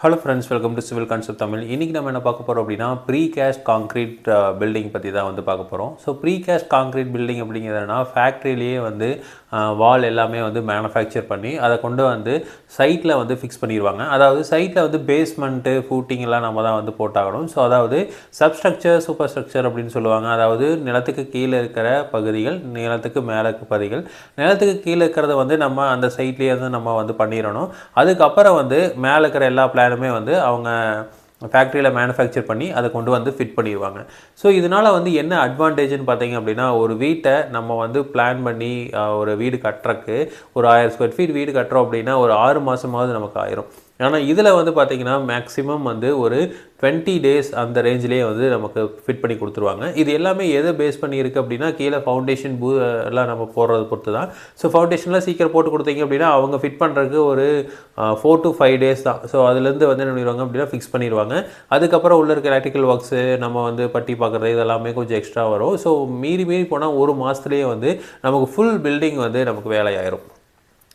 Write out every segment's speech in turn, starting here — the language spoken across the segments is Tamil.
Hello friends welcome to civil concept Tamil இன்றைக்கி நம்ம என்ன பார்க்க போகிறோம் அப்படின்னா ப்ரீ கேஸ்ட் காங்க்ரீட் பில்டிங் பற்றி தான் வந்து பார்க்க போகிறோம் so precast concrete building அப்படிங்கிறதுனா ஃபேக்ட்ரியிலேயே வந்து uh, வால் எல்லாமே வந்து மேனுஃபேக்சர் பண்ணி அதை கொண்டு வந்து சைட்டில் வந்து ஃபிக்ஸ் பண்ணிடுவாங்க அதாவது சைட்டில் வந்து பேஸ்மெண்ட்டு ஃபூட்டிங் எல்லாம் நம்ம தான் வந்து போட்டாகணும். ஸோ அதாவது சப்ஸ்ட்ரக்சர் சூப்பர் ஸ்ட்ரக்சர் அப்படின்னு சொல்லுவாங்க. அதாவது நிலத்துக்கு கீழே இருக்கிற பகுதிகள் நிலத்துக்கு மேலே இருக்க பகுதிகள். நிலத்துக்கு கீழே இருக்கிறத வந்து நம்ம அந்த சைட்லேயே வந்து நம்ம வந்து பண்ணிடணும். அதுக்கப்புறம் வந்து மேலே இருக்கிற எல்லா பிளான் பிளானுமே வந்து அவங்க ஃபேக்ட்ரியில் மேனுஃபேக்சர் பண்ணி அதை கொண்டு வந்து ஃபிட் பண்ணிடுவாங்க. ஸோ இதனால் வந்து என்ன அட்வான்டேஜ்னு பார்த்தீங்க அப்படின்னா ஒரு வீட்டை நம்ம வந்து பிளான் பண்ணி ஒரு வீடு கட்டுறக்கு ஒரு ஆயிரம் ஸ்கொயர் ஃபீட் வீடு கட்டுறோம் அப்படின்னா ஒரு ஆறு மாதமாவது நமக்கு ஆயிரும். ஆனால் இதில் வந்து பார்த்தீங்கன்னா மேக்ஸிமம் வந்து ஒரு டுவெண்ட்டி டேஸ் அந்த ரேஞ்சிலே வந்து நமக்கு ஃபிட் பண்ணி கொடுத்துருவாங்க. இது எல்லாமே எதை பேஸ் பண்ணியிருக்கு அப்படின்னா கீழே ஃபவுண்டேஷன் பூ எல்லாம் நம்ம போடுறது பொறுத்து தான் ஸோ ஃபவுண்டேஷன்லாம் சீக்கிரம் போட்டு கொடுத்தீங்க அப்படின்னா அவங்க ஃபிட் பண்ணுறதுக்கு ஒரு ஃபோர் டு ஃபைவ் டேஸ் தான். ஸோ அதுலேருந்து வந்து என்ன பண்ணிடுவாங்க அப்படின்னா ஃபிக்ஸ் பண்ணிடுவாங்க. அதுக்கப்புறம் உள்ள இருக்க எலக்ட்ரிக்கல் ஒர்க்ஸு நம்ம வந்து பட்டி பார்க்குறது இதெல்லாமே கொஞ்சம் எக்ஸ்ட்ரா வரும். ஸோ மீறி மீறி போனால் ஒரு மாதத்துலேயே வந்து நமக்கு ஃபுல் பில்டிங் வந்து நமக்கு வேலையாயிரும்.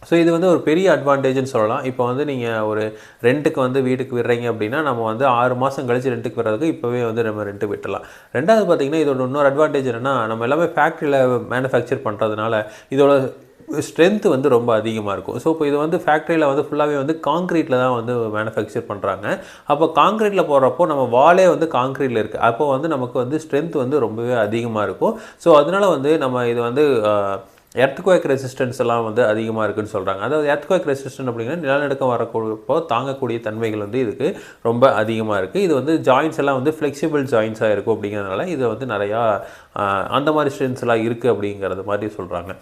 ஸோ இது வந்து ஒரு பெரிய அட்வான்டேஜ்னு சொல்லலாம். இப்போ வந்து நீங்கள் ஒரு ரெண்ட்டுக்கு வந்து வீட்டுக்கு விடுறீங்க அப்படின்னா நம்ம வந்து ஆறு மாதம் கழிச்சு ரெண்ட்டுக்கு விடுறதுக்கு இப்போவே வந்து நம்ம ரெண்ட்டு விட்டுலாம் ரெண்டாவது பார்த்தீங்கன்னா இதோட இன்னொரு அட்வான்டேஜ் என்னன்னா நம்ம எல்லாமே ஃபேக்ட்ரியில் மேனுஃபேக்சர் பண்ணுறதுனால இதோட ஸ்ட்ரென்த்து வந்து ரொம்ப அதிகமாக இருக்கும். ஸோ இப்போ இது வந்து ஃபேக்ட்ரியில் வந்து ஃபுல்லாகவே வந்து காங்க்ரீட்டில் தான் வந்து மேனுஃபேக்சர் பண்ணுறாங்க அப்போ காங்க்ரீட்டில் போடுறப்போ நம்ம வாலே வந்து காங்க்ரீட்டில் இருக்குது அப்போ வந்து நமக்கு வந்து ஸ்ட்ரென்த் வந்து ரொம்பவே அதிகமாக இருக்கும். ஸோ அதனால வந்து நம்ம இது வந்து எர்த்குவேக் ரெசிஸ்டன்ஸ் எல்லாம் வந்து அதிகமாக இருக்குன்னு சொல்கிறாங்க அதாவது எர்த்குவேக் ரெசிஸ்டன்ட் அப்படிங்கிற நிலநடுக்கம் வரக்கூடியப்போ தாங்கக்கூடிய தன்மைகள் வந்து இதுக்கு ரொம்ப அதிகமாக இருக்குது இது வந்து ஜாயின்ஸ் எல்லாம் வந்து ஃப்ளெக்சிபிள் ஜாயின்ஸாக இருக்கும் அப்படிங்கிறதுனால இது வந்து நிறையா அந்த மாதிரி ஸ்ட்ரென்த்ஸ் எல்லாம் இருக்குது அப்படிங்கிறது மாதிரி சொல்கிறாங்க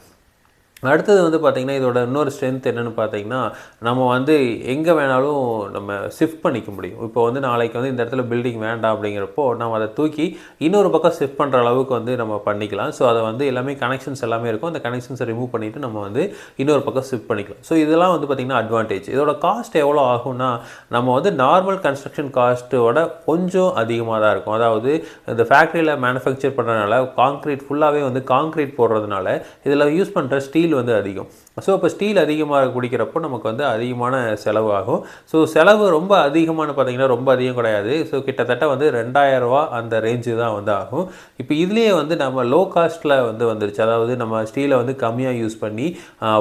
அடுத்தது வந்து பார்த்திங்கன்னா இதோட இன்னொரு ஸ்ட்ரென்த் என்னென்னு பார்த்தீங்கன்னா நம்ம வந்து எங்கே வேணாலும் நம்ம ஷிஃப்ட் பண்ணிக்க முடியும். இப்போ வந்து நாளைக்கு வந்து இந்த இடத்துல பில்டிங் வேண்டாம் அப்படிங்கிறப்போ நம்ம அதை தூக்கி இன்னொரு பக்கம் ஷிஃப்ட் பண்ணுற அளவுக்கு வந்து நம்ம பண்ணிக்கலாம். ஸோ அதை வந்து எல்லாமே கனெக்ஷன்ஸ் எல்லாமே இருக்கும். அந்த கனெக்ஷன்ஸை ரிமூவ் பண்ணிவிட்டு நம்ம வந்து இன்னொரு பக்கம் ஷிஃப்ட் பண்ணிக்கலாம். ஸோ இதெல்லாம் வந்து பார்த்திங்கன்னா அட்வான்டேஜ் இதோட காஸ்ட் எவ்வளோ ஆகும்னா நம்ம வந்து நார்மல் கன்ஸ்ட்ரக்ஷன் காஸ்ட்டோட கொஞ்சம் அதிகமாக தான் இருக்கும். அதாவது இந்த ஃபேக்ட்ரியில் மேனுஃபேக்சர் பண்ணுறதுனால காங்க்ரீட் ஃபுல்லாகவே வந்து காங்க்ரீட் போடுறதுனால இதில் யூஸ் பண்ணுற ஸ்டீல் வந்து அதிகம். ஸோ இப்போ ஸ்டீல் அதிகமாக குடிக்கிறப்போ நமக்கு வந்து அதிகமான செலவு ஆகும் ஸோ செலவு ரொம்ப அதிகமான பார்த்தீங்கன்னா ரொம்ப அதிகம் கிடையாது. ஸோ கிட்டத்தட்ட வந்து ரெண்டாயிரரூவா அந்த ரேஞ்சு தான் வந்து ஆகும். இப்போ இதுலேயே வந்து நம்ம லோ காஸ்ட்டில் வந்து வந்துருச்சு. அதாவது நம்ம ஸ்டீலை வந்து கம்மியாக யூஸ் பண்ணி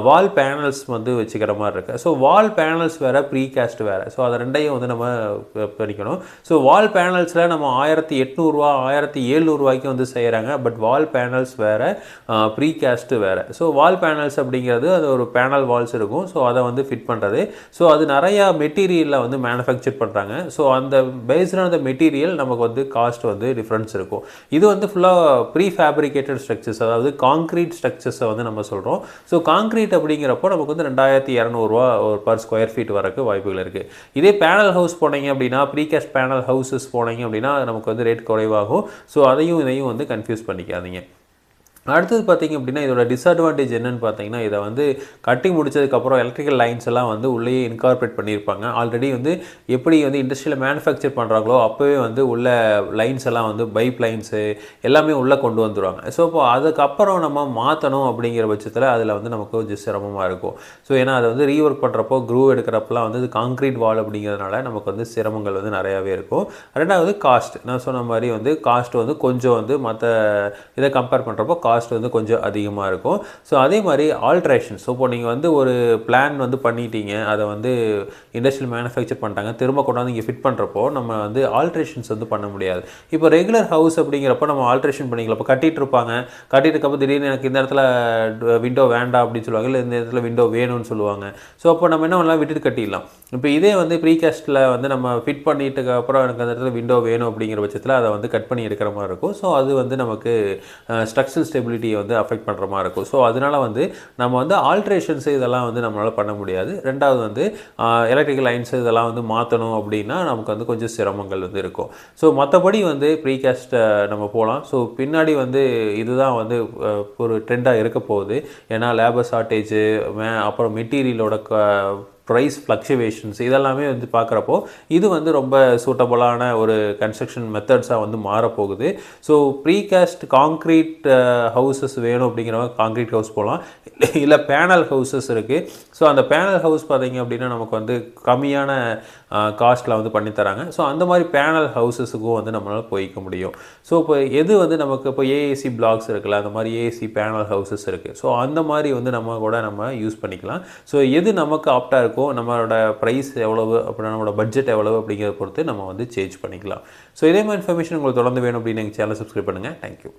வால் பேனல்ஸ் வந்து வச்சுக்கிற மாதிரி இருக்குது ஸோ வால் பேனல்ஸ் வேறு ப்ரீ காஸ்ட் வேறு. ஸோ அதை ரெண்டையும் வந்து நம்ம பண்ணிக்கணும் ஸோ வால் பேனல்ஸில் நம்ம ஆயிரத்தி எட்நூறுரூவா ஆயிரத்தி ஏழ்நூறுவாய்க்கு வந்து செய்கிறாங்க பட் வால் பேனல்ஸ் வேறு ப்ரீ காஸ்ட்டு வேறு. ஸோ வால் பேனல்ஸ் அப்படிங்கிறது அது ஒரு பேனல் வால்ஸ் இருக்கும். ஸோ அதை வந்து ஃபிட் பண்ணுறது ஸோ அது நிறையா மெட்டீரியலில் வந்து மேனுஃபேக்சர் பண்ணுறாங்க ஸோ அந்த பேஸ்டான அந்த மெட்டீரியல் நமக்கு வந்து காஸ்ட் வந்து டிஃப்ரென்ஸ் இருக்கும். இது வந்து ஃபுல்லாக ப்ரீ ஃபேப்ரிகேட்டட் ஸ்ட்ரக்சர்ஸ் அதாவது காங்க்ரீட் ஸ்ட்ரக்சர்ஸை வந்து நம்ம சொல்கிறோம் ஸோ காங்க்ரீட் அப்படிங்கிறப்போ நமக்கு வந்து ரெண்டாயிரத்தி இரநூறுவா ஒரு பர் ஸ்கொயர் ஃபீட் வரக்கு வாய்ப்புகள் இருக்குது இதே பேனல் ஹவுஸ் போனீங்க அப்படின்னா ப்ரீகேஸ்ட் பேனல் ஹவுசஸ் போனீங்க அப்படின்னா நமக்கு வந்து ரேட் குறைவாகும். ஸோ அதையும் இதையும் வந்து கன்ஃபியூஸ் பண்ணிக்காதீங்க. அடுத்தது பார்த்தீங்க அப்படின்னா இதோட டிஸ்அட்வான்டேஜ் என்னன்னு பார்த்தீங்கன்னா இதை வந்து கட்டி முடிச்சதுக்கப்புறம் எலக்ட்ரிக்கல் லைன்ஸ் எல்லாம் வந்து உள்ளேயே இன்கார்பரேட் பண்ணியிருப்பாங்க. ஆல்ரெடி வந்து எப்படி வந்து இண்டஸ்ட்ரியில் மேனுஃபேக்சர் பண்ணுறாங்களோ அப்போவே வந்து உள்ள லைன்ஸ் எல்லாம் வந்து பைப் லைன்ஸு எல்லாமே உள்ளே கொண்டு வந்துடுவாங்க ஸோ இப்போ அதுக்கப்புறம் நம்ம மாற்றணும் அப்படிங்கிற பட்சத்தில் அதில் வந்து நமக்கு கொஞ்சம் சிரமமாக இருக்கும். ஸோ ஏன்னா அதை வந்து ரீஒர்க் பண்ணுறப்போ க்ரூ எடுக்கிறப்பெல்லாம் வந்து காங்க்ரீட் வால் அப்படிங்கிறதுனால நமக்கு வந்து சிரமங்கள் வந்து நிறையாவே இருக்கும். ரெண்டாவது காஸ்ட் நான் சொன்ன மாதிரி வந்து காஸ்ட் வந்து கொஞ்சம் வந்து மற்ற இதை கம்பேர் பண்ணுறப்போ காஸ்ட் வந்து கொஞ்சம் அதிகமாக இருக்கும். ஸோ அதே மாதிரி ஆல்ட்ரேஷன்ஸ் இப்போ நீங்கள் வந்து ஒரு பிளான் வந்து பண்ணிட்டீங்க. அதை வந்து இண்டஸ்ட்ரியல் மேனுஃபேக்சர் பண்ணிட்டாங்க. திரும்ப கொண்டாந்து இங்கே ஃபிட் பண்ணுறப்போ நம்ம வந்து ஆல்ட்ரேஷன்ஸ் வந்து பண்ண முடியாது. இப்போ ரெகுலர் ஹவுஸ் அப்படிங்கிறப்போ நம்ம ஆல்ட்ரேஷன் பண்ணிக்கலாம். இப்போ கட்டிட்டு இருப்பாங்க. கட்டிட்டு இருக்கப்போ திடீர்னு எனக்கு இந்த இடத்துல விண்டோ வேண்டாம் அப்படின்னு சொல்லுவாங்க. இல்லை இந்த இடத்துல விண்டோ வேணும்னு சொல்லுவாங்க. ஸோ அப்போ நம்ம என்ன பண்ணலாம்? விட்டுட்டு கட்டிடலாம். இப்போ இதே வந்து ப்ரீகாஸ்ட்டில் வந்து நம்ம ஃபிட் பண்ணிட்டுக்கு அப்புறம் எனக்கு அந்த இடத்துல விண்டோ வேணும் அப்படிங்கிற பட்சத்தில் அதை வந்து கட் பண்ணி எடுக்கிற மாதிரி இருக்கும். ஸோ அது வந்து நமக்கு ஸ்ட்ரக்சரல் ஸ்டெபிலிட்டியை வந்து அஃபெக்ட் பண்ணுற மாதிரி இருக்கும். ஸோ அதனால வந்து நம்ம வந்து ஆல்ட்ரேஷன்ஸ் இதெல்லாம் வந்து நம்மளால் பண்ண முடியாது. ரெண்டாவது வந்து எலக்ட்ரிக்கல் லைன்ஸ் இதெல்லாம் வந்து மாற்றணும் அப்படின்னா நமக்கு வந்து கொஞ்சம் சிரமங்கள் வந்து இருக்கும். ஸோ மற்றபடி வந்து ப்ரீகாஸ்ட்டை நம்ம போகலாம் ஸோ பின்னாடி வந்து இதுதான் வந்து ஒரு ட்ரெண்டாக இருக்க போகுது. ஏன்னா லேபர் ஷார்ட்டேஜு அப்புறம் மெட்டீரியலோட ப்ரைஸ் ஃப்ளக்சுவேஷன்ஸ் இதெல்லாமே வந்து பார்க்குறப்போ இது வந்து ரொம்ப சூட்டபுளான ஒரு கன்ஸ்ட்ரக்ஷன் மெத்தட்ஸாக வந்து மாறப்போகுது. ஸோ ப்ரீகாஸ்ட் காங்க்ரீட் ஹவுசஸ் வேணும் அப்படிங்கிறவங்க காங்க்ரீட் ஹவுஸ் போகலாம் இல்லை பேனல் ஹவுசஸ் இருக்குது ஸோ அந்த பேனல் ஹவுஸ் பார்த்திங்க அப்படின்னா நமக்கு வந்து கம்மியான uh, காஸ்ட்டில் வந்து பண்ணி தராங்க. ஸோ அந்த மாதிரி பேனல் ஹவுசஸுக்கும் வந்து நம்மளால் போய்க்க முடியும். ஸோ இப்போ எது வந்து நமக்கு இப்போ ஏஏசி பிளாக்ஸ் இருக்குல்ல அந்த மாதிரி ஏஏசி பேனல் ஹவுசஸ் இருக்குது ஸோ அந்த மாதிரி வந்து நம்ம கூட நம்ம யூஸ் பண்ணிக்கலாம். ஸோ எது நமக்கு ஆப்டாக இருக்கோ நம்மளோட ப்ரைஸ் எவ்வளவு அப்புறம் நம்மளோட பட்ஜெட் எவ்வளவு அப்படிங்கிறத பொறுத்து நம்ம வந்து சேஞ்ச் பண்ணிக்கலாம். ஸோ இதே மாதிரி இன்ஃபர்மேஷன் உங்களுக்கு தொடர்ந்து வேணும் அப்படின்னு எங்கள் சேனல் சப்ஸ்கிரைப் பண்ணுங்கள் தேங்க்யூ